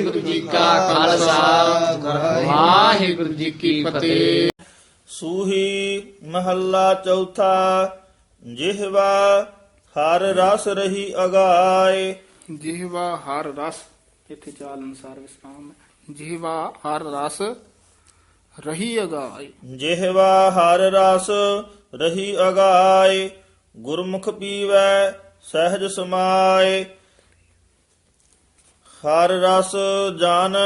ਵਾਹਿਗੁਰੂ ਜੀ ਕਾ ਖਾਲਸਾ। ਵਾਹਿਗੁਰੂ ਜੀ ਕੀ ਫਤਿਹ। ਸੂਹੀ ਮਹੱਲਾ ਚੌਥਾ ਜਿਹਵਾ ਹਰ ਰਸ ਰਹੀ ਅਗਾਏ। ਜਿਹਵਾ ਹਰ ਰਸ ਇੱਥੇ ਚਾਲ ਅਨੁਸਾਰ ਵਿਸਰਾਮ ਹੈ। ਜਿਹਵਾ ਹਰ ਰਸ ਰਹੀ ਅਗਾਈ ਜਿਹਵਾ ਹਰ ਰਸ ਰਹੀ ਅਗਾਏ ਗੁਰਮੁਖ ਪੀਵੈ ਸਹਿਜ ਸਮਾਏ। ਹਰ ਰਸ ਜਨ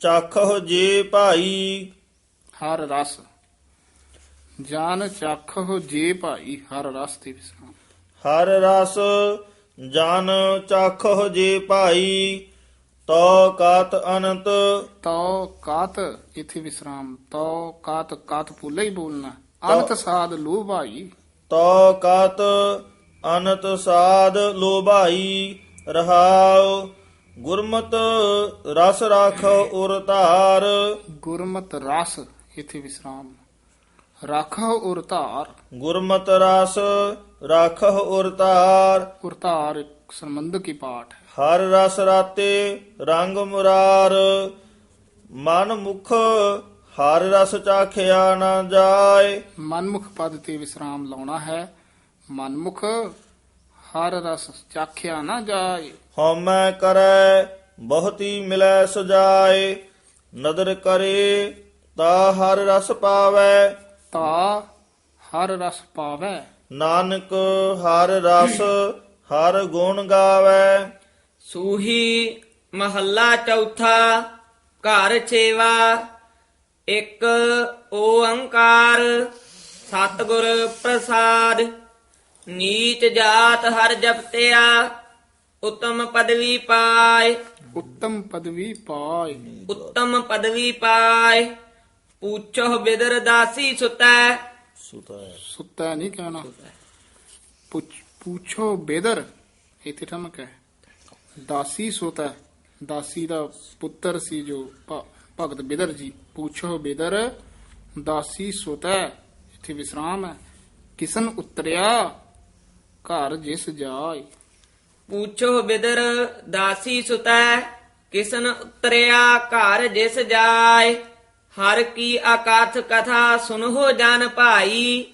ਚਾਖੋ ਜੇ ਭਾਈ। ਹਰ ਰਸ ਜਾਨ ਚੱਖੋ ਜੇ ਭਾਈ ਹਰ ਰਸ ਤੇ ਵਿਸਰਾਮ। ਹਰ ਰਸ ਜਨ ਚਾਖੋ ਜੇ ਭਾਈ ਤੋ ਕਤ ਅਨੰਤ। ਤੋ ਕਾਤ ਇੱਥੇ ਵਿਸਰਾਮ ਤੋ ਕਾਤ ਕਾਤ ਪੁੱਲੇ ਹੀ ਬੋਲਣਾ। ਅਨਤ ਸਾਧ ਲੋ ਭਾਈ। ਤੋ ਕਤ ਅਨੰਤ ਸਾਧ ਲੋਭਾਈ ਰਹਾਉ ਗੁਰਮਤ ਰਸ ਰਾਖੋ ਉਰ ਧਾਰ। ਗੁਰਮਤ ਰਸ ਇੱਥੇ ਵਿਸਰਾਮ। ਰਾਖੋ ਉਰ ਧਾਰ। ਗੁਰਮਤ ਰਸ ਰਾਖੋ ਉਰ ਧਾਰ। ਉਰ ਧਾਰ ਇੱਕ ਸੰਬੰਧਕ ਹੀ ਪਾਠ ਹੈ। ਹਰ ਰਸ ਰਾਤੇ ਰੰਗ ਮੁਰਾਰ। ਮਨ ਮੁਖ ਹਰ ਰਸ ਚਾਖਿਆ ਨਾ ਜਾਏ। ਮਨਮੁਖ ਪਦ ਤੇ ਵਿਸਰਾਮ ਲਾਉਣਾ ਹੈ। ਮਨਮੁਖ ਹਰ ਰਸ ਚਾਖਿਆ ਨਾ ਜਾਏ। ਹਉਮੈ ਕਰੈ ਬਹੁਤੀ ਮਿਲੈ ਸੁਜਾਏ। ਨਦਰ ਕਰੇ ਤਾ ਹਰ ਰਸ ਪਾਵੈ। ਤਾ ਹਰ ਰਸ ਪਾਵੈ। ਨਾਨਕ ਹਰ ਰਸ ਹਰ ਗੁਣ ਗਾਵੈ। ਸੂਹੀ ਮਹੱਲਾ ਚੌਥਾ ਘਰ ਛੇਵਾ ਇੱਕ ਓੰਕਾਰ ਸਤਿਗੁਰ ਪ੍ਰਸਾਦ। ਨੀਚ ਜਾਤ ਹਰ ਜਪਤਿਆ ਉਤਮ ਪਦਵੀ ਪਾਏ। ਉੱਤਮ ਪਦਵੀ ਪਾਏ। ਉਤਮ ਪਦਵੀ ਪਾਏ। ਪੂਛੋ ਬਿਦਰ ਦਾਸੀ ਸੁਤੈ। ਸੁੱਤਾ। ਨਹੀਂ ਕਹਿਣਾ। ਪੁੱਛ- ਪੁੱਛੋ ਬੇਦਰ। ਇੱਥੇ ਠਮਕ ਹੈ। ਦਾਸੀ ਸੋਤਾ। ਦਾਸੀ ਦਾ ਪੁੱਤਰ ਸੀ ਜੋ ਭ- ਭਗਤ ਬਿਦਰ ਜੀ। ਪੁੱਛੋ ਬੇਦਰ ਦਾਸੀ ਸੋਤਾ। ਇੱਥੇ ਵਿਸਰਾਮ ਹੈ। ਕਿਸਨ ਉਤਰਿਆ? ਘਰ ਜਿਸ ਜਾਏ। ਪੂਛੋ ਬਿਦਰ ਦਾਸੀ ਸੁਤੈ ਕਿਸਨ ਉਤਰਿਆ ਘਰ ਜਿਸ ਜਾਏ। ਹਰ ਕੀ ਆਕਾਥ ਕਥਾ ਸੁਨਹੁ ਜਨ ਭਾਈ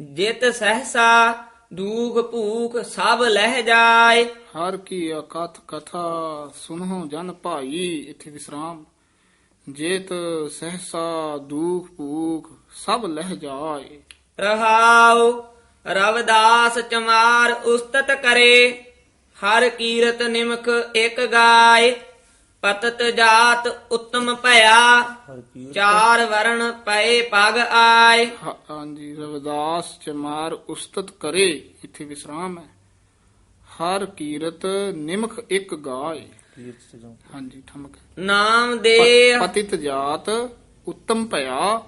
ਜਿਤ ਸਹਸਾ ਦੂਖ ਭੂਖ ਸਭ ਲਹਿ ਜਾਏ। ਹਰ ਕੀ ਅਕਥ ਕਥਾ ਸੁਨਹੁ ਜਨ ਭਾਈ ਇੱਥੇ ਵਿਸਰਾਮ। ਜੇਤ ਸਹਸਾ ਦੁਖ ਭੂਖ ਸਭ ਲਹਿ ਜਾਏ। ਰਹਾਉ ਰਵਦਾਸ ਚਮਾਰ ਉਸਤਤ ਕਰੇ। ਹਰ ਕੀਰਤ ਨਿਮਖ ਇੱਕ ਗਾਏ ਪਤਤ ਜਾਤ ਉੱਤਮ ਭਇਆ ਚਾਰ ਵਰਣ ਪਏ ਪਗ ਆਏ। ਹਾਂਜੀ ਰਵਿਦਾਸ ਚਮਾਰ ਉਸਤਤ ਕਰੇ ਇੱਥੇ ਵਿਸਰਾਮ ਹੈ। ਹਰ ਕੀਰਤ ਨਿਮਖ ਇੱਕ ਗਾਏ। ਹਾਂਜੀ ਠਮਕ ਨਾਮ ਦੇ ਪਤਿਤ ਜਾਤ ਉੱਤਮ ਭਇਆ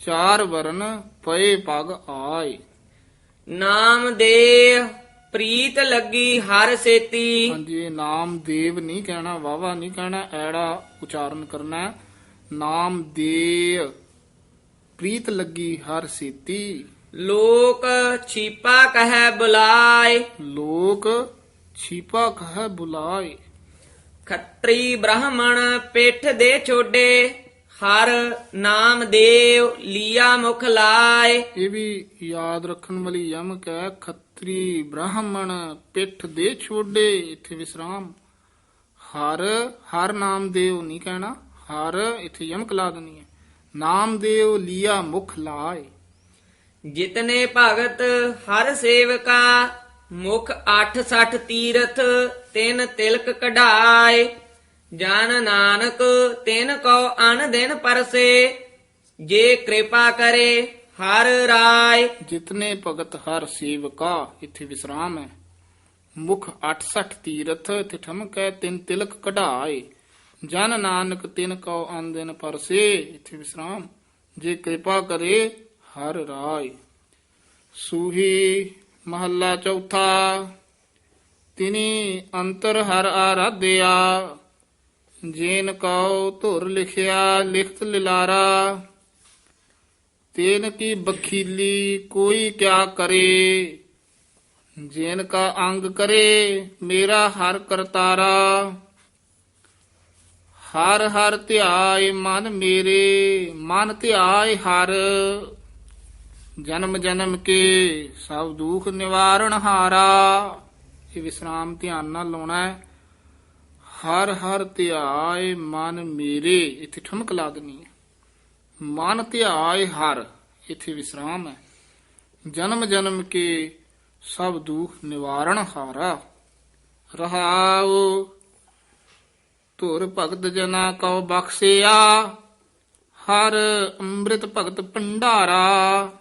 ਚਾਰ ਵਰਨ ਪਏ ਪਗ ਆਏ। ਨਾਮ ਦੇ ਪ੍ਰੀਤ ਲੱਗੀ ਹਰ ਸੇਤੀ। ਹਾਂਜੀ ਇਹ ਨਾਮ ਦੇਵ ਨਹੀਂ ਕਹਿਣਾ ਵਾਵਾ ਨਹੀਂ ਕਹਿਣਾ ਐੜਾ ਉਚਾਰਨ ਕਰਨਾ ਹੈ। ਨਾਮ ਦੇ ਪ੍ਰੀਤ ਲੱਗੀ ਹਰ ਸੀਤੀ। ਲੋਕ ਛੀਪਾ ਕਹੈ ਬੁਲਾਏ। ਲੋਕ ਛੀਪਾ ਕਹੈ ਬੁਲਾਏ। ਖੱਤਰੀ ਬ੍ਰਾਹਮਣ ਪਿੱਠ ਦੇ ਛੋਡੇ। ਹਰ ਨਾਮ ਦੇਵ ਲੀਆ ਮੁਖ ਲਾਏ। ਇਹ ਵੀ ਯਾਦ ਰੱਖਣ ਵਾਲੀ ਯਮਕ ਹੈ ਖੱਤਰੀ ਬ੍ਰਾਹਮਣ ਪਿੱਠ ਦੇ ਛੋਡੇ ਇੱਥੇ ਵਿਸਰਾਮ। ਹਰ ਹਰ ਨਾਮਦੇਵ ਨਹੀਂ ਕਹਿਣਾ ਹਰ ਇੱਥੇ ਯਮਕ ਲਾ ਦੇਣੀ ਹੈ। ਨਾਮਦੇਵ ਲੀਆ ਮੁਖ ਲਾਏ। ਜਿਤਨੇ ਭਗਤ ਹਰ ਸੇਵਕਾ ਮੁਖ 860 ਤੀਰਥ ਤਿੰਨ ਤਿਲਕ ਕਢਾਏ। ਜਨ ਨਾਨਕ, ਤਿਨ ਕੋ ਅਨ ਦਿਨ ਪਰਸੇ, ਜੇ ਕਿਰਪਾ ਕਰੇ ਹਰ ਰਾਏ। ਜਿਤਨੇ ਭਗਤ ਹਰ ਸੇਵਕਾ, ਇੱਥੇ ਵਿਸਰਾਮ ਹੈ। ਮੁਖ 68 ਤੀਰਥ ਇੱਥੇ ਠਮਕ ਹੈ ਤਿੰਨ ਤਿਲਕ ਕਢਾਏ। ਜਨ ਨਾਨਕ, ਤਿਨ ਕਉ ਦਿਨ ਪਰਸੇ, ਇੱਥੇ ਵਿਸਰਾਮ। ਜੇ ਕਿਰਪਾ ਕਰੇ ਹਰ ਰਾਏ। ਸੂਹੀ ਮਹੱਲਾ ਚੌਥਾ, ਤਿਨੀ ਅੰਤਰ ਹਰ ਆਰਾਧਿਆ। ਜੇਨ ਕਉ ਧੁਰ ਲਿਖਿਆ, ਲਿਖਤ ਲਿਲਾਰਾ। ਤੇਨ ਕੀ ਬਖੀਲੀ, ਕੋਈ ਕਿਆ ਕਰੇ। ਜੇਨ ਕਾ ਅੰਗ ਕਰੇ, ਮੇਰਾ ਹਰ ਕਰਤਾਰਾ। ਹਰ ਹਰ ਧਿਆਏ ਮਨ ਮੇਰੇ, ਮਨ ਧਿਆਏ ਹਰ। ਜਨਮ ਜਨਮ ਕੇ ਸਭ ਦੁਖ ਨਿਵਾਰਣ ਹਾਰਾ। ਇਹ ਵਿਸਰਾਮ ਧਿਆਨ ਨਾਲ ਲਾਉਣਾ ਹੈ। ਹਰ ਹਰ ਧਿਆਏ ਮਨ ਮੇਰੇ, ਇੱਥੇ ਠਮਕ ਲਾ ਦੇਣੀ ਹੈ ਮਨ ਧਿਆਏ ਹਰ, ਇੱਥੇ ਵਿਸਰਾਮ ਹੈ। ਜਨਮ ਜਨਮ ਕੇ ਸਭ ਦੁਖ ਨਿਵਾਰਣ ਹਾਰਾ। ਰਹਾਉ ਧੁਰ ਭਗਤ ਜਨਾ ਕਉ ਬਖਸਿਆ। ਹਰ ਅੰਮ੍ਰਿਤ ਭਗਤ ਭੰਡਾਰਾ।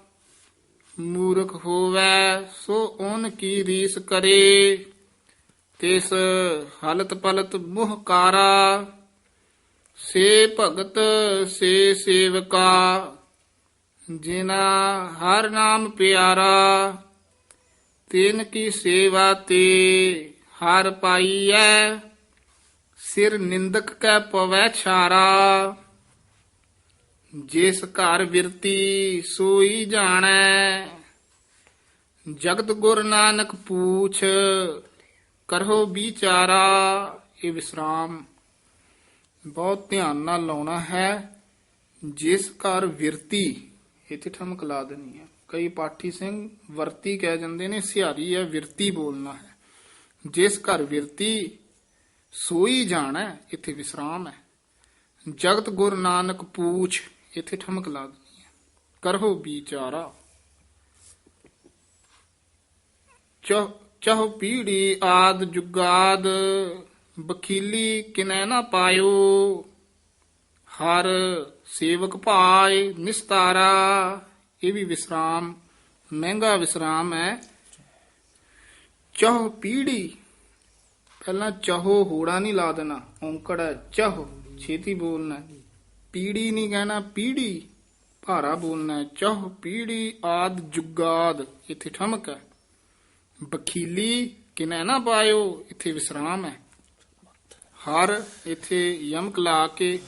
ਮੂਰਖ ਹੋਵੇ ਸੋ ਓਨ ਕੀ ਰੀਸ ਕਰੇ। ਤਿਸ ਹਲਤ ਪਲਤ ਮੁਹ ਕਾਰਾ, ਸੇ ਭਗਤ ਸੇ ਸੇਵਕਾ, ਜਿਨਾ ਹਰ ਨਾਮ ਪਿਆਰਾ, ਤਿਨ ਕੀ ਸੇਵਾ ਤੇ ਹਰ ਪਾਈਐ, ਸਿਰ ਨਿੰਦਕ ਕੈ ਪਵੈ ਛਾਰਾ। ਜਿਸ ਘਰ ਵਿਰਤੀ ਸੋਈ ਜਾਣੈ, ਜਗਤ ਗੁਰ ਨਾਨਕ ਪੂਛ ਕਰੋ ਵਿਚਾਰਾ, ਇਹ ਵਿਸਰਾਮ ਬਹੁਤ ਧਿਆਨ ਨਾਲ ਲਾਉਣਾ ਹੈ। ਜਿਸ ਘਰ ਵਿਰਤੀ, ਇੱਥੇ ਠਮਕ ਲਾ ਦੇਣੀ ਹੈ। ਕਈ ਪਾਠੀ ਸਿੰਘ ਵਰਤੀ ਕਹਿ ਜਾਂਦੇ ਨੇ, ਸਿਹਾਰੀ ਹੈ, ਵਿਰਤੀ ਬੋਲਣਾ ਹੈ। ਜਿਸ ਘਰ ਵਿਰਤੀ ਸੋਈ ਜਾਣਾ ਇੱਥੇ ਵਿਸਰਾਮ ਹੈ। ਜਗਤ ਗੁਰ ਨਾਨਕ ਪੂਛ, ਇੱਥੇ ਠਮਕ ਲਾ ਦੇਣੀ ਹੈ। ਕਰੋ ਵਿਚਾਰਾ। ਚਹ ਚਹ ਪੀੜੀ ਆਦ ਜੁਗਾਦ ਬਖੀਲੀ ਕਿਨੈ ਨਾ ਪਾਇਓ। ਹਰ ਸੇਵਕ ਭਾਏ ਨਿਸਤਾਰਾ, ਇਹ ਵੀ ਵਿਸਰਾਮ, ਮਹਿੰਗਾ ਵਿਸਰਾਮ ਹੈ। ਚਹੁ ਪੀੜੀ, ਪਹਿਲਾਂ ਚਾਹੋ ਹੋੜਾ ਨਹੀਂ ਲਾ ਦੇਣਾ, ਔਂਕੜ ਹੈ, ਚਾਹੋ ਛੇਤੀ ਬੋਲਣਾ ਪੀੜੀ ਨਹੀਂ ਕਹਿਣਾ, ਪੀੜੀ ਭਾਰਾ ਬੋਲਣਾ ਹੈ। ਪੀੜੀ ਆਦ ਜੁਗਾਦ, ਇੱਥੇ ਠਮਕ ਹੈ। ਬਖੀਲੀ ਕਿਨੈ ਨਾ ਪਾਇਓ ਇੱਥੇ ਵਿਸਰਾਮ ਹੈ। ਹਰ ਇੱਥੇ ਯਮਕ ਲਾ ਕੇ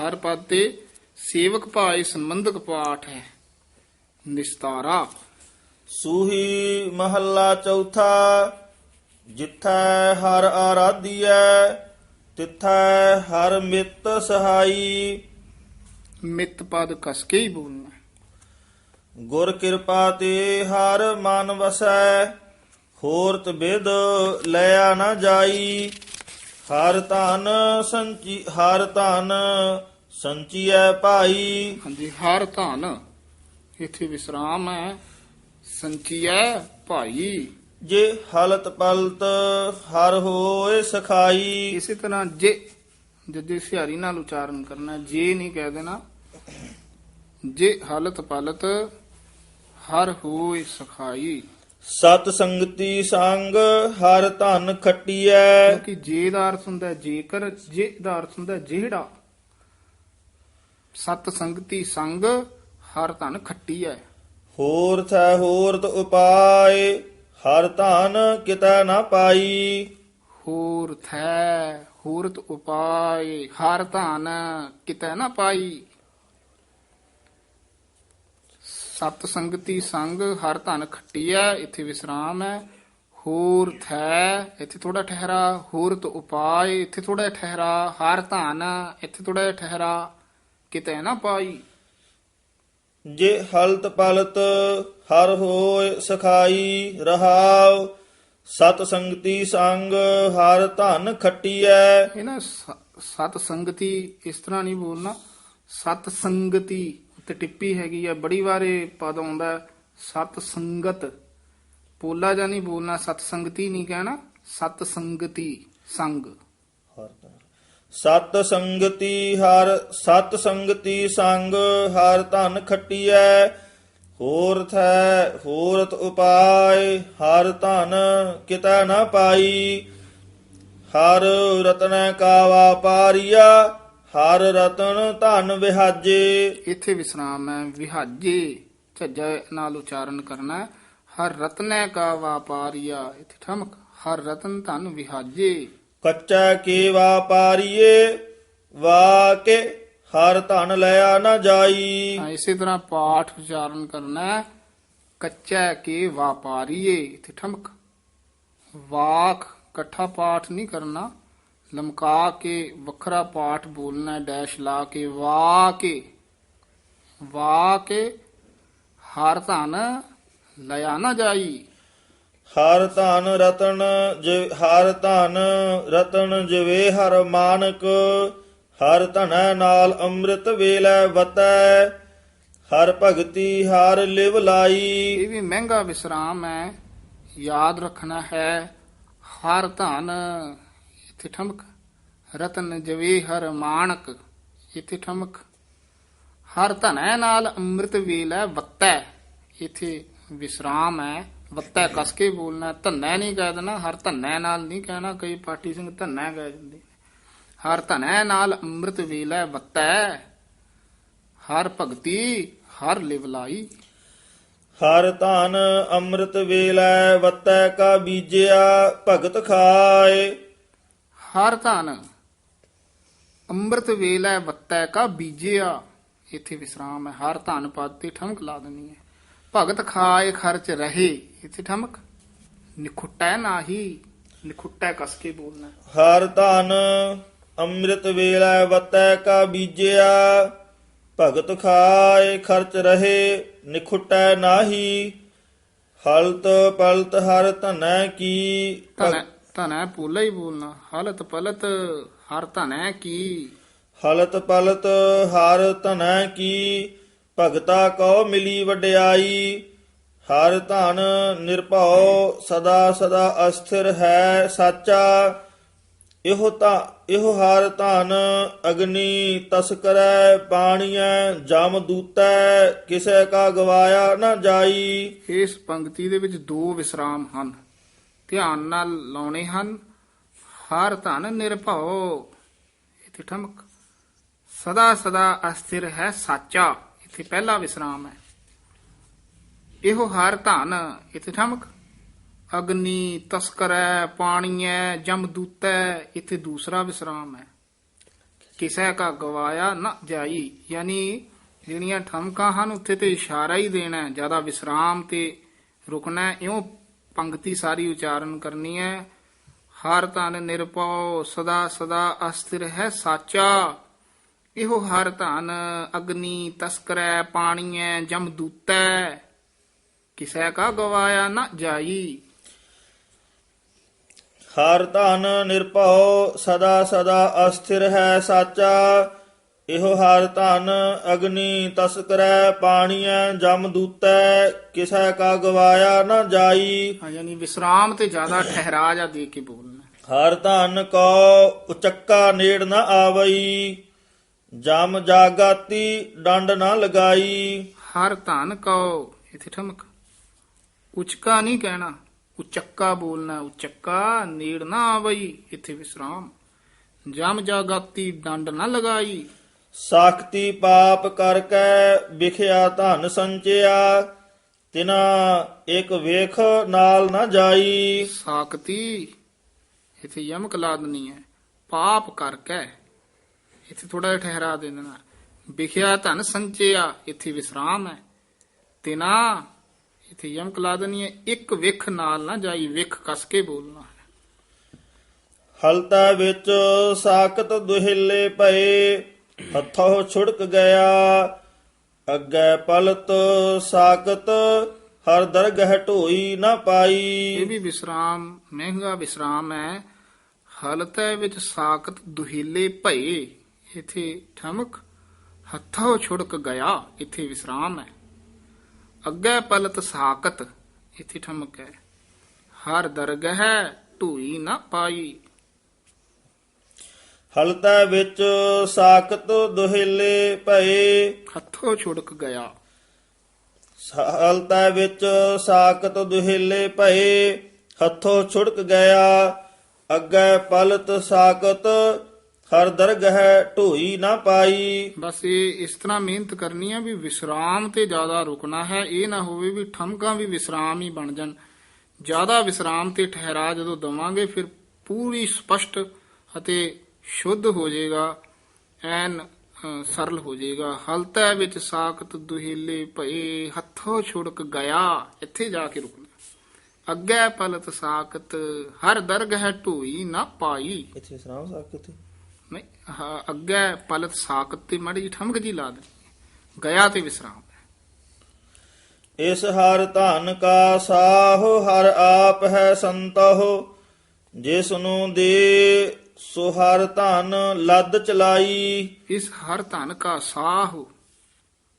ਹਰ ਪਦ ਤੇ ਸੇਵਕ ਭਾਏ ਸੰਬੰਧਕ ਪਾਠ ਹੈ। ਨਿਸਤਾਰਾ। ਸੂਹੀ ਮਹੱਲਾ ਚੌਥਾ ਜਿੱਥੈ ਹਰ ਆਰਾਧੀਐ ਤਿੱਥੈ ਹਰ ਮਿੱਤ ਸਹਾਈ। ਮਿੱਤ ਪਦ ਕਸ ਕੇ ਹੀ ਬੋਲਣਾ। ਹੈ। ਗੁਰ ਕਿਰਪਾ ਤੇ ਹਰ ਮਨ ਵਸੈ ਹੋਰਤ ਬਿਦ ਲਿਆ ਨਾ ਜਾਈ। ਹਰ ਧਨ ਸੰਚੀ ਹਰ ਧਨ ਸੰਚੀਐ ਭਾਈ। ਹਾਂਜੀ ਹਰ ਧਨ ਇੱਥੇ ਵਿਸਰਾਮ ਹੈ ਸੰਚੀਐ ਭਾਈ। ਜੇ ਹਲਤ ਪਲਤ ਹਰ ਹੋਏ ਸਖਾਈ। ਇਸੇ ਤਰ੍ਹਾਂ ਜੇ ਜੱਜੇ ਸਿਹਾਰੀ ਨਾਲ ਉਚਾਰਨ ਕਰਨਾ ਜੇ ਨਹੀਂ ਕਹਿ ਦੇਣਾ। ਜੇ ਹਾਲਤ ਪਾਲਤ ਹਰ ਹੋਏ ਸਖਾਈ। ਸਤ ਸੰਗਤੀ ਸੰਗ ਹਰ ਧਨ ਖੱਟੀਐ। ਕਿਉਂਕਿ ਜੇ ਦਾ ਅਰਥ ਹੁੰਦਾ ਹੈ ਜੇਕਰ ਜੇ ਦਾ ਅਰਥ ਹੁੰਦਾ ਹੈ ਜਿਹੜਾ। ਸਤ ਸੰਗਤੀ ਸੰਗ ਹਰ ਧਨ ਖੱਟੀ ਹੈ ਹੋਰ ਥੈ ਹੋਰਤ ਉਪਾਏ ਹਰ ਧਨ ਕਿਤੈ ਨਾ ਪਾਈ। ਹੋਰ ਥੈ ਹੋਰਤ ਉਪਾਏ ਹਰ ਧਨ ਕਿਤੈ ਨਾ ਪਾਈ। ਸਤ ਸੰਗਤੀ ਸੰਗ ਹਰ ਧਨ ਖੱਟੀਐ ਇੱਥੇ ਵਿਸਰਾਮ ਹੈ ਹੋਰ ਥੈ ਇੱਥੇ ਥੋੜਾ ਠਹਿਰਾ ਹੋਰਤ ਉਪਾਏ ਇੱਥੇ ਥੋੜਾ ਠਹਿਰਾ ਹਰ ਧਨ ਇੱਥੇ ਥੋੜਾ ਠਹਿਰਾ ਕਿਤੈ ਨਾ ਪਾਈ। ਜੇ ਹਲਤ ਪਲਤ ਹਰ ਹੋਏ ਸਖਾਈ ਰਹਾਉ। ਸਤ ਸੰਗਤੀ ਸੰਗ ਹਰ ਧਨ ਖੱਟੀਐ। ਇਹ ਨਾ ਸਤ ਸੰਗਤੀ ਇਸ ਤਰ੍ਹਾਂ ਨਹੀਂ ਬੋਲਣਾ। ਸਤ ਸੰਗਤੀ। ਉੱਤੇ ਟਿੱਪੀ ਹੈਗੀ ਆ ਬੜੀ ਵਾਰੇ ਪਦ ਆਉਂਦਾ ਹੈ, ਸਤ ਸੰਗਤ। ਪੋਲਾ ਜਾਂ ਨਹੀਂ ਬੋਲਣਾ ਸਤ ਸੰਗਤੀ ਨਹੀਂ ਕਹਿਣਾ ਸਤ ਸੰਗਤੀ ਸੰਗ। ਸਤ ਸੰਗਤੀ ਹਰ ਸਤ ਸੰਗਤੀ ਸੰਗ ਹਰ ਧਨ ਖੱਟੀਐ ਹੋਰ ਥੈ ਹੋਰਤ ਉਪਾਏ ਹਰ ਧਨ ਕਿਤੈ ਨਾ ਪਾਈ ਹਰ ਰਤਨ ਕਾ ਵਾਪਾਰੀਆ ਹਰ ਰਤਨ ਧਨ ਵਿਹਾਜੇ ਇੱਥੇ ਵਿਸਰਾਮ ਹੈ ਵਿਹਾਜੇ ਝੱਜਾ ਨਾਲ ਉਚਾਰਨ ਕਰਨਾ ਹੈ। ਹਰ ਰਤਨੈ ਕਾ ਵਾਪਾਰੀਆ ਇੱਥੇ ਠਮਕ ਹਰ ਰਤਨ ਧਨ ਵਿਹਾਜੇ ਕੱਚਾ ਕੇ ਵਾਪਾਰੀਏ ਵਾਕੇ ਹਰ ਧਨ ਲਿਆ ਨਾ ਜਾਈ ਹਾਂ, ਇਸੇ ਤਰ੍ਹਾਂ ਪਾਠ ਉਚਾਰਨ ਕਰਨਾ ਹੈ। ਕੱਚਾ ਕੇ ਵਾਪਾਰੀਏ ਇੱਥੇ ਠਮਕ ਵਾਕ ਇਕੱਠਾ ਪਾਠ ਨਹੀਂ ਕਰਨਾ ਲਮਕਾ ਕੇ ਵੱਖਰਾ ਪਾਠ ਬੋਲਣਾ ਡੈਸ਼ ਲਾ ਕੇ ਵਾ ਕੇ। ਵਾ ਕੇ ਹਰ ਧਨ ਲਿਆ ਨਾ ਜਾਈ। ਹਰ ਧਨ ਰਤਨ ਜਿ- ਹਰ ਧਨ ਰਤਨ ਜਿਵੇ ਹਰ ਮਾਨਕ ਹਰ ਧਨੈ ਨਾਲ ਅੰਮ੍ਰਿਤ ਵੇਲੇ ਵਤੈ ਹਰ ਭਗਤੀ ਹਰ ਲਿਵ ਲਾਈ। ਇਹ ਵੀ ਮਹਿੰਗਾ ਵਿਸਰਾਮ ਹੈ ਯਾਦ ਰੱਖਣਾ ਹੈ ਹਰ ਧਨ ਇੱਥੇ ਠਮਕ। ਰਤਨ ਜਵੇ ਹਰ ਮਾਨਕ ਇੱਥੇ ਠਮਕ। ਹਰ ਧਨੈ ਨਾਲ ਅੰਮ੍ਰਿਤ ਵੇਲੇ ਵੱਤੈ, ਇੱਥੇ ਵਿਸਰਾਮ ਹੈ। ਵੱਤੈ ਕਸ ਕੇ ਬੋਲਣਾ, ਧੰਨੈ ਨਹੀਂ ਕਹਿ ਦੇਣਾ, ਹਰ ਧੰਨੈ ਨਾਲ ਨਹੀਂ ਕਹਿਣਾ, ਕਈ ਪਾਠੀ ਸਿੰਘ ਧੰਨੈ ਕਹਿ ਦਿੰਦੇ ਹਰ ਧਨੈ ਨਾਲ ਅੰਮ੍ਰਿਤ ਵੇਲੇ ਵੱਤੈ, ਹਰ ਭਗਤੀ, ਹਰ ਲਿਵਲਾਈ ਹਰ ਧਨ ਅੰਮ੍ਰਿਤ ਵੇਲਾ, ਵਤੈ ਕਾ ਬੀਜਿਆ, ਭਗਤ ਖਾਏ। ਹਰ ਧਨ ਅੰਮ੍ਰਿਤ ਵੇਲੇ ਵੱਤੈ ਕਾ ਬੀਜਿਆ। ਇੱਥੇ ਵਿਸਰਾਮ ਹੈ। ਹਰ ਧਨ ਪਦ ਤੇ ਠਮਕ ਲਾ ਦੇਣੀ ਹੈ। ਭਗਤ ਖਾਏ ਖਰਚ ਰਹੇ। ਇੱਥੇ ਠਮਕ। ਨਿਖੁੱਟੈ ਨਾਹੀ। ਨਿਖੁੱਟੈ ਕਸ ਕੇ ਬੋਲਣਾ ਹਰ ਧਨ ਅੰਮ੍ਰਿਤ ਵੇਲੇ ਵਤੈ ਕਾ ਬੀਜਿਆ। ਭਗਤ ਖਾਏ ਖਰਚ ਰਹੇ। ਨਿਖੁਟੈ ਨਾਹੀ। ਹਲਤ ਪਲਤ ਹਰ ਧਨੈ ਕੀ। ਧਨੈ ਪੂਲਾ ਹੀ ਬੋਲਣਾ। ਹਲਤ ਪਲਤ ਹਰ ਧਨੈ ਕੀ? ਹਲਤ ਪਲਤ ਹਰ ਧਨੈ ਕੀ? ਭਗਤਾ ਕਉ ਮਿਲੀ ਵਡਿਆਈ। ਹਰ ਧਨ ਨਿਰਭਉ ਸਦਾ ਸਦਾ ਅਸਥਿਰ ਹੈ ਸਾਚਾ। ਇਹੋ ਤਾਂ ਇਹੋ ਹਰ ਧਨ ਅਗਨੀ ਤਸਕਰੈ ਪਾਣੀਐ ਜਮ ਦੂਤੈ ਕਿਸੈ ਕਾ ਗਵਾਇਆ ਨਾ ਜਾਈ। ਇਸ ਪੰਕਤੀ ਦੇ ਵਿੱਚ ਦੋ ਵਿਸਰਾਮ ਹਨ। ਧਿਆਨ ਨਾਲ ਲਾਉਣੇ ਹਨ। ਹਰ ਧਨ ਨਿਰਭਉ। ਇੱਥੇ ਠਮਕ। ਸਦਾ ਸਦਾ ਅਸਥਿਰ ਹੈ ਸਾਚਾ। ਇੱਥੇ ਪਹਿਲਾ ਵਿਸਰਾਮ ਹੈ। ਇਹੋ ਹਰ ਧਨ, ਇੱਥੇ ਠਮਕ। ਅਗਨੀ ਤਸਕਰੈ ਪਾਣੀਐ ਜਮਦੂਤੈ ਇੱਥੇ ਦੂਸਰਾ ਵਿਸਰਾਮ ਹੈ। ਕਿਸੇ ਕਾ ਗਵਾਇਆ ਨਾ ਜਾਈ। ਯਾਨੀ ਜਿਹੜੀਆਂ ਠਮਕਾਂ ਹਨ, ਉੱਥੇ ਤੇ ਇਸ਼ਾਰਾ ਹੀ ਦੇਣਾ ਜ਼ਿਆਦਾ ਵਿਸਰਾਮ ਤੇ ਰੁਕਣਾ ਹੈ। ਇਉਂ ਪੰਕਤੀ ਸਾਰੀ ਉਚਾਰਨ ਕਰਨੀ ਹੈ। ਹਰ ਧਨ ਨਿਰਭਉ, ਸਦਾ ਸਦਾ ਅਸਥਿਰ ਹੈ ਸਾਚਾ। ਇਹੋ ਹਰ ਧਨ ਅਗਨੀ ਤਸਕਰੈ ਪਾਣੀਐ ਜਮਦੂਤੈ ਕਿਸੈ ਕਾ ਗਵਾਇਆ ਨਾ ਜਾਈ। ਹਰ ਧਨ ਨਿਰਭਉ, ਸਦਾ ਸਦਾ ਅਸਥਿਰ ਹੈ ਸਾਚਾ। ਇਹੋ ਹਰ ਧਨ ਅਗਨੀ ਤਸਕਰੈ ਪਾਣੀਐ ਜਮ ਦੂਤੈ ਕਿਸੈ ਕਾ ਗਵਾਇਆ ਨਾ ਜਾਈ। ਹਾਂ, ਯਾਨੀ ਵਿਸਰਾਮ ਤੇ ਜ਼ਿਆਦਾ ਠਹਿਰਾ ਜਾ ਦੇ ਕੇ ਬੋਲਣਾ। ਹਰ ਧਨ ਕੋ ਉਚੱਕਾ ਨੇੜ ਨਾ ਆਵਈ। ਜਮ ਜਾਗਾਤੀ ਡੰਡ ਨਾ ਲਗਾਈ। ਹਰ ਧਨ ਕਉ ਇਥੇ ਠਮਕ। ਉਚਕਾ ਨਹੀਂ ਕਹਿਣਾ ਉਚੱਕਾ ਬੋਲਣਾ ਉਚੱਕਾ ਨੇੜ ਨਾ ਆਵਈ ਇਥੇ ਵਿਸਰਾਮ। ਜਮ ਜਾਗਾਤੀ ਡੰਡ ਨਾ ਲਗਾਈ। ਸਾਖਤੀ ਪਾਪ ਕਰਕੇ ਵਿਖਿਆ ਧਨ ਸੰਚਿਆ ਤਿਨਾ ਇੱਕ ਵੇਖ ਨਾਲ ਨਾ ਜਾਈ। ਸਾਕਤੀ ਇਥੇ ਯਮਕ ਲਾ ਦੇਣੀ ਹੈ ਪਾਪ ਕਰਕੇ। ਇਥੇ ਥੋੜਾ ਜਿਹਾ ਠਹਿਰਾ ਦੇ ਦੇਣਾ। ਵਿਖਿਆ ਧਨ ਸੰਚਿਆ ਇਥੇ ਵਿਸਰਾਮ ਹੈ। ਤੇ ਨਾ ਇਥੇ ਯਮਕ ਲਾ ਦੇਣੀ ਹੈ ਇੱਕ ਵਿਖ ਨਾਲ ਨਾ ਜਾਈ ਵਿਖ ਕਸ ਕੇ ਬੋਲਣਾ ਹਲਤਾ ਵਿੱਚ ਸਾਖਤ ਦੁਹਿਲੇ ਪਏ ਹੱਥੋਂ ਛੁੜਕ ਗਿਆ, ਅੱਗੇ ਪਲਤ ਸਾਖਤ, ਹਰ ਦਰਗਹ ਢੋਈ ਨਾ ਇਹ ਪਾਈ ਵੀ ਵਿਸਰਾਮ, ਮਹਿੰਗਾ ਵਿਸਰਾਮ ਹੈ। ਹਲਤੈ ਵਿੱਚ ਸਾਖਤ ਦੁਹੀਲੇ ਭਏ, ਇਥੇ ਠਮਕ, ਹੱਥੋਂ ਛੁੜਕ ਗਿਆ, ਇਥੇ ਵਿਸਰਾਮ ਹੈ। ਅੱਗੇ ਪਲਤ ਸਾਕਤ ਇਥੇ ਠਮਕ ਹੈ। ਹਰ ਦਰਗਹ ਢੋਈ ਨਾ ਪਾਈ। ਹਲਤਾ ਵਿੱਚ ਸਾਖਤ ਦੁਹਿਲੇ ਪਏ ਹੱਥੋਂ ਛੁੜਕ ਗਿਆ। ਹਲਤਾ ਵਿੱਚ ਸਾਖਤ ਦੁਹਿਲੇ ਭਏ। ਹੱਥੋਂ ਛੁੜਕ ਗਿਆ। ਅੱਗੇ ਪਲਤ ਸਾਖਤ ਹਰ ਦਰਗਹ ਢੋਈ ਨਾ ਪਾਈ। ਬਸ ਇਹ ਇਸ ਤਰ੍ਹਾਂ ਮਿਹਨਤ ਕਰਨੀ ਹੈ ਵੀ ਵਿਸਰਾਮ ਤੇ ਜ਼ਿਆਦਾ ਰੁਕਣਾ ਹੈ। ਇਹ ਨਾ ਹੋਵੇ ਵੀ ਠਮਕਾਂ ਵੀ ਵਿਸਰਾਮ ਹੀ ਬਣ ਜਾਣ। ਜ਼ਿਆਦਾ ਵਿਸਰਾਮ ਤੇ ਠਹਿਰਾ ਜਦੋਂ ਦਵਾਂਗੇ ਫਿਰ ਪੂਰੀ ਸਪਸ਼ਟ ਅਤੇ ਸ਼ੁੱਧ ਹੋ ਜਾਏਗਾ ਐਨ ਸਰਲ ਹੋ ਜਾਏਗਾ। ਹਲਤਾ ਵਿੱਚ ਸਾਖਤ ਦੁਹੀਲੇ ਭਏ ਹੱਥੋਂ ਛੁੜਕ ਗਿਆ ਇੱਥੇ ਜਾ ਕੇ ਰੁਕਣਾ। ਅੱਗੇ ਪਲਤ ਸਾਖਤ ਹਰ ਦਰਗ ਹੈ ਢੋਈ ਨਾ ਪਾਈ। ਇੱਥੇ ਵਿਸਰਾਮ ਸਾਖ ਇੱਥੇ ਨਹੀਂ ਅੱਗੇ ਪਲਤ ਸਾਖਤ ਤੇ ਮੜੀ ਠਮਕ ਜੀ ਲਾ ਦੇ ਗਿਆ ਤੇ ਵਿਸਰਾਮ ਇਸ ਹਰ ਧਨ ਕਾ ਸਾਹੁ ਹਰ ਆਪ ਹੈ ਸੰਤਹੁ ਜਿਸ ਨੂੰ ਦੇ ਸੋ ਹਰ ਧਨ ਲੱਦ ਚਲਾਈ। ਇਸ ਹਰ ਧਨ ਕਾ ਸਾਹੁ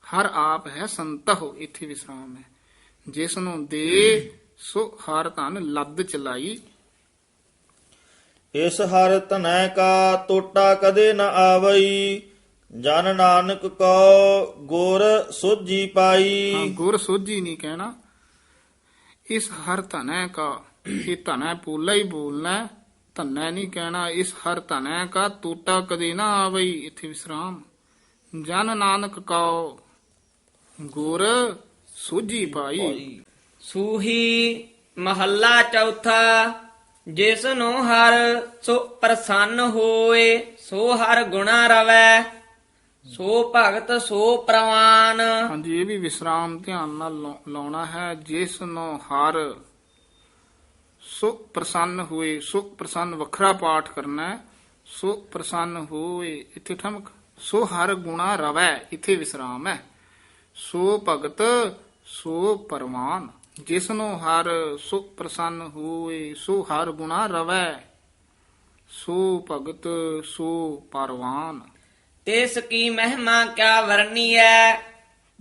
ਹਰ ਆਪ ਹੈ ਸੰਤਹੁ ਇੱਥੇ ਵਿਸਰਾਮ ਹੈ। ਜਿਸ ਨੂੰ ਦੇ ਸੋ ਹਰ ਧਨ ਲੱਦ ਚਲਾਈ। ਇਸ ਹਰ ਧਨੈ ਕਾ ਟੋਟਾ ਕਦੇ ਨ ਆਵਈ ਜਨ ਨਾਨਕ ਕੋ ਗੁਰ ਸੋਜੀ ਹਾਂ, ਪਾਈ ਗੁਰ ਸੋਝੀ ਨਹੀਂ ਕਹਿਣਾ। ਇਸ ਹਰ ਧਨੈ ਕਾ ਇਹ ਧਨੈ ਪੋਲਾ ਹੀ ਬੋਲਣਾ ਹੈ, ਧਨੈ ਨਹੀਂ ਕਹਿਣਾ ਇਸ ਹਰ ਧਨੈ ਕਾ ਟੋਟਾ ਕਦੇ ਨਾ ਆਵਈ। ਇੱਥੇ ਵਿਸਰਾਮ। ਜਨ ਨਾਨਕ ਕਉ ਗੁਰ ਸੋਝੀ ਪਾਈ। ਸੂਹੀ ਮਹੱਲਾ ਚੌਥਾ ਜਿਸ ਨੂੰ ਹਰ ਸੋ ਪ੍ਰਸੰਨ ਹੋਏ ਸੋ ਹਰ ਗੁਣਾ ਰਵੈ ਸੋ ਭਗਤ ਸੋ ਪ੍ਰਵਾਨ। ਹਾਂਜੀ ਇਹ ਵੀ ਵਿਸਰਾਮ ਧਿਆਨ ਨਾਲ ਲਾਉਣਾ ਹੈ। ਜਿਸ ਨੂੰ ਹਰ ਸੁਖ ਪ੍ਰਸੰਨ ਹੋਏ, ਸੁਖ ਪ੍ਰਸੰਨ ਵੱਖਰਾ ਪਾਠ ਕਰਨਾ ਹੈ। ਸੁਖ ਪ੍ਰਸੰਨ ਹੋਏ, ਇੱਥੇ ਠਮਕ। ਸੋ ਹਰ ਗੁਣਾ ਰਵੈ, ਇੱਥੇ ਵਿਸਰਾਮ ਹੈ। ਸੋ ਭਗਤ, ਸੋ ਪਰਮਾਨ ਜਿਸ ਨੂੰ ਹਰ ਸੁਖ ਪ੍ਰਸੰਨ ਹੋਏ, ਸੋ ਹਰ ਗੁਣਾ ਰਵੈ। ਸੋ ਭਗਤ, ਸੋ ਪਰਵਾਨ। ਤਿਸ ਕੀ ਮਹਿਮਾ ਕਿਆ ਹੈ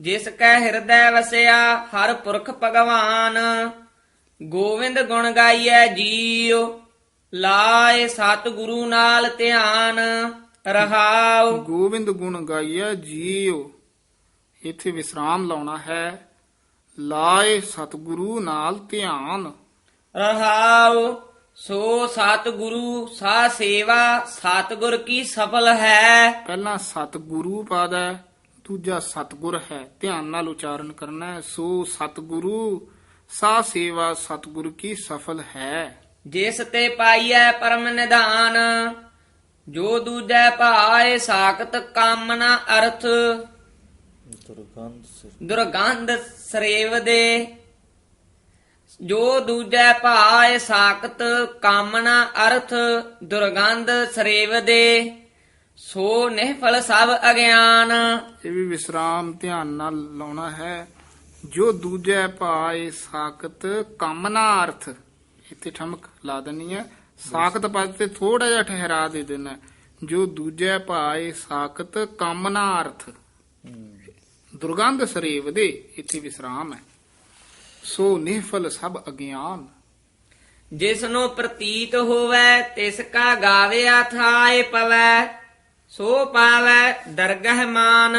ਜਿਸ ਕੈ ਹਿਰਦੈ ਵਸਿਆ, ਹਰ ਪੁਰਖ ਭਗਵਾਨ। ਗੋਵਿੰਦ ਗੁਣ ਗਾਈਐ ਜੀਉ ਲਾਏ ਸਤ ਗੁਰੂ ਨਾਲ ਧਿਆਨ ਰਹਾਉ। ਗੋਬਿੰਦ ਗੁਣ ਗਾਈਐ ਜੀਉ ਇੱਥੇ ਵਿਸਰਾਮ ਲਾਉਣਾ ਹੈ। ਲਾਏ ਸਤਿਗੁਰੂ ਨਾਲ ਧਿਆਨ ਰਹਾਉ ਸੋ ਸਤ ਗੁਰੂ ਸਾ ਸੇਵਾ ਸਤਗੁਰ ਕੀ ਸਫਲ ਹੈ? ਪਹਿਲਾਂ ਸਤਿਗੁਰੂ ਪਾਦਾ ਦੂਜਾ ਸਤਿਗੁਰ ਹੈ। ਧਿਆਨ ਨਾਲ ਉਚਾਰਨ ਕਰਨਾ ਹੈ। ਸੋ ਸਤਿਗੁਰੂ ਸਾ ਸੇਵਾ ਸਤਿਗੁਰ ਕੀ ਸਫਲ ਹੈ। ਜਿਸ ਤੇ ਪਾਈਐ ਪਰਮ ਨਿਧਾਨ ਜੋ ਦੂਜੈ ਭਾਏ ਸਾਖਤ ਕਾਮਨਾ ਅਰਥ। ਦੁਰਗੰਧ ਸਿਰ ਦੁਰਗੰਧ ਸਰੇਵ ਦੇ ਜੋ ਦੂਜੈ ਭਾਏ ਸਾਖਤ ਕਾਮਨਾ ਅਰਥ। ਦੁਰਗੰਧ ਸਰੇਵ ਦੇ ਸੋ ਨਿਹਫਲ ਸਭ ਅਗਿਆਨ। ਇਹ ਵੀ ਵਿਸਰਾਮ ਧਿਆਨ ਨਾਲ ਲਾਉਣਾ ਹੈ। ਜੋ ਦੂਜੇ ਭਾਏ ਸਾਖਤ ਕਾਮਨਾ ਅਰਥ। ਇੱਥੇ ਠਮਕ ਲਾ ਦੇਣੀ ਹੈ ਸਾਖਤ ਪਦ ਤੇ ਥੋੜਾ ਜਿਹਾ ਠਹਿਰਾ ਦੇ ਦੇਣਾ ਜੋ ਦੂਜੇ ਭਾਏ ਸਾਖਤ ਕਾਮਨਾ ਅਰਥ। ਦੁਰਗੰਧ ਸਰੇਵ ਦੇ, ਇੱਥੇ ਵਿਸਰਾਮ ਹੈ। ਸੋ ਨਿਹਫਲ ਸਭ ਅਗਿਆਨ। ਜਿਸ ਨੂੰ ਪ੍ਰਤੀਤ ਹੋਵੇ, ਤਿਸ ਕਾ ਗਾਵਿਆ ਥਾਏ ਪਵੈ, ਸੋ ਪਾਵੈ ਦਰਗਹ ਮਾਨ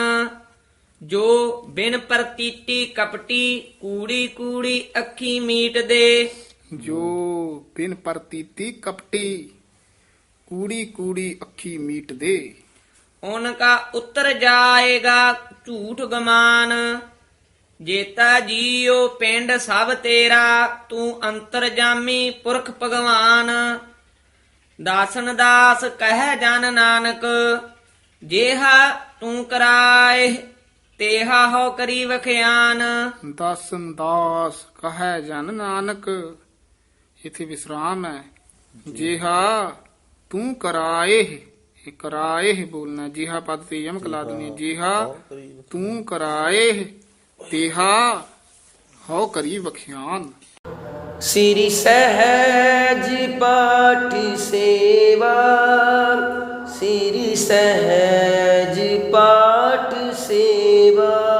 ਜੋ ਬਿਨ ਪ੍ਰਤੀਤੀ ਕਪਟੀ ਕੂੜੀ ਕੂੜੀ ਅੱਖੀ ਮੀਟ ਦੇ। ਜੋ ਬਿਨ ਪ੍ਰਤੀਤੀ ਕਪਟੀ ਕੂੜੀ ਕੂੜੀ ਅੱਖੀ ਮੀਟ ਦੇ। ਉਨ ਕਾ ਉੱਤਰ ਜਾਏਗਾ ਝੂਠ ਗਮਾਨ। ਜੇਤਾ ਜੀਓ ਪਿੰਡ ਸਭ ਤੇਰਾ ਤੂੰ ਅੰਤਰਜਾਮੀ ਪੁਰਖ ਭਗਵਾਨ। ਦਾਸਨ ਦਾਸ ਕਹਿ ਜਨ ਨਾਨਕ ਜੇਹਾ ਤੂੰ ਕਰਾਏ ਤੇਹਾ ਹੋ ਕਰੀ ਵਖਿਆਨ। ਦਸਨ ਦਾਸ ਕਹੈ ਜਨ ਨਾਨਕ ਇਥੇ ਵਿਸਰਾਮ ਹੈ। ਜਿਹਾ ਤੂੰ ਕਰਾਏ ਇਹ ਕਰਾਏ ਬੋਲਣਾ ਜਿਹਾ ਪਦ ਤੇ ਯਮਕ ਲਾ ਹੈ। ਜਿਹਾ ਤੂੰ ਕਰਾਏ ਤੇਹਾ ਹਉ ਕਰੀ ਵਖਿਆਨ। ਸ੍ਰੀ ਸਹਿਜ ਪਾਠੀ ਸੇਵਾ ਸ੍ਰੀ ਸਹਿਜ ਪਾਠ ਸੇਵਾ